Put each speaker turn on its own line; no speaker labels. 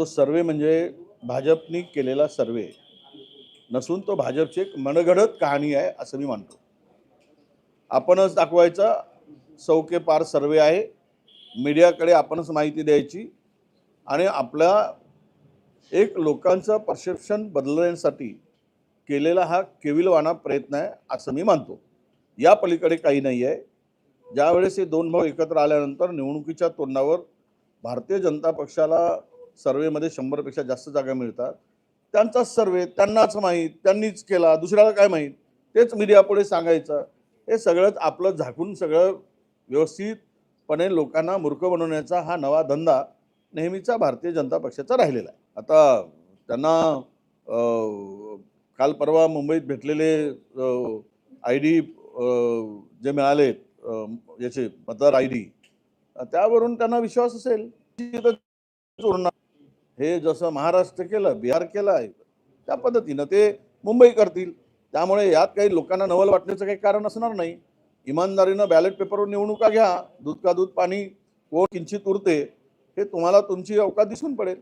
तो सर्वे म्हणजे भाजपनी केलेला सर्वे. नसून तो भाजपची एक मनगडत कहाणी आहे असं मी मानतो. आपणच दाखवायचा सौके पार सर्वे आहे. मीडियाकडे आपणच माहिती द्यायची. आणि आपल्या एक लोकांचं परसेप्शन बदलण्यासाठी केलेला हा केविलवाना प्रयत्न आहे असं मी मानतो. या पलीकडे काही नाही आहे. ज्यावेळेस हे दोन भाऊ एकत्र आल्यानंतर निवडणुकीच्या तोंडावर भारतीय जनता पक्षाला सर्वेमध्ये शंभरपेक्षा जास्त जागा मिळतात. त्यांचाच सर्वे त्यांनाच माहीत त्यांनीच केला दुसऱ्याला काय माहीत? तेच मीडियापुढे सांगायचं. हे सगळंच आपलं झाकून सगळं व्यवस्थितपणे लोकांना मूर्ख बनवण्याचा हा नवा धंदा नेहमीचा भारतीय जनता पक्षाचा राहिलेला आहे. आता त्यांना काल परवा मुंबईत भेटलेले आय डी जे मिळालेत याचे मतदार आय डी त्यावरून त्यांना विश्वास असेल. चोरणार. हे जसं महाराष्ट्र केलं बिहार केलं आहे त्या पद्धतीनं ते मुंबई करतील. त्यामुळे यात काही लोकांना नवल वाटण्याचं काही कारण असणार नाही. इमानदारीनं बॅलेट पेपरवर निवडणुका घ्या. दूध का दूध पाणी कोण किंचित उरते हे तुम्हाला तुमची अवकाश दिसून पडेल.